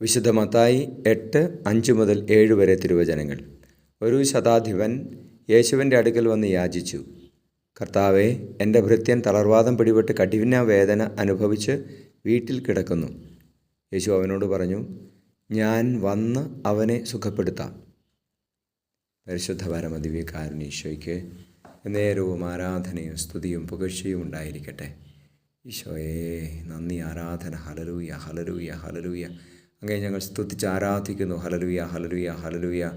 വിശുദ്ധ മത്തായി എട്ട് അഞ്ച് മുതൽ ഏഴ് വരെ തിരുവചനങ്ങൾ. ഒരു ശതാധിപൻ യേശുവിന്റെ അടുക്കൽ വന്ന് യാചിച്ചു. കർത്താവെ എന്റെ ഭൃത്യൻ തളർവാദം പിടിപെട്ട് കഠിന വേദന അനുഭവിച്ച് വീട്ടിൽ കിടക്കുന്നു. യേശു അവനോട് പറഞ്ഞു ഞാൻ വന്ന് അവനെ സുഖപ്പെടുത്താം. പരിശുദ്ധ പരമദിവ്യകാരൻ ഈശോയ്ക്ക് നേരവും ആരാധനയും സ്തുതിയും പുകഴ്ചയും ഉണ്ടായിരിക്കട്ടെ. ഈശോയെ നന്ദി ആരാധന. ഹലരൂയ ഹലരൂയ ഹലലൂയ അങ്ങനെ ഞങ്ങൾ സ്തുതിച്ച് ആരാധിക്കുന്നു. ഹലലുയ ഹലലുയ ഹലലുയ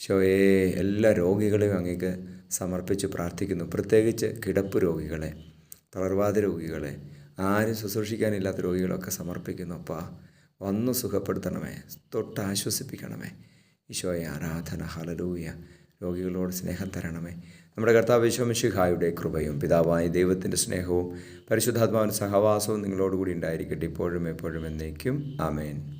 ഈശോയെ എല്ലാ രോഗികളെയും അങ്ങേക്ക് സമർപ്പിച്ച് പ്രാർത്ഥിക്കുന്നു. പ്രത്യേകിച്ച് കിടപ്പ് രോഗികളെ തളർവാദ രോഗികളെ ആരും ശുശ്രൂഷിക്കാനില്ലാത്ത രോഗികളൊക്കെ സമർപ്പിക്കുന്നു. അപ്പാ വന്ന് സുഖപ്പെടുത്തണമേ തൊട്ട് ആശ്വസിപ്പിക്കണമേ ഈശോയെ ആരാധന ഹലലൂയ രോഗികളോട് സ്നേഹം തരണമേ. നമ്മുടെ കർത്താവ് വിശ്വമിഷിഹായുടെ കൃപയും പിതാവായ ദൈവത്തിന്റെ സ്നേഹവും പരിശുദ്ധാത്മാവിന്റെ സഹവാസവും നിങ്ങളോടുകൂടി ഉണ്ടായിരിക്കട്ടെ. ഇപ്പോഴും എപ്പോഴും എന്നേക്കും. ആമേൻ.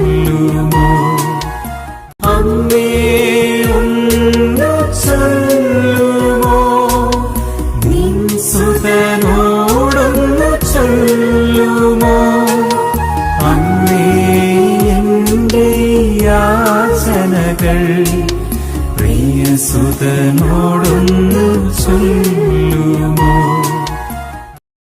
പ്രിയസുതനോടൊന്നു ചൊല്ലി.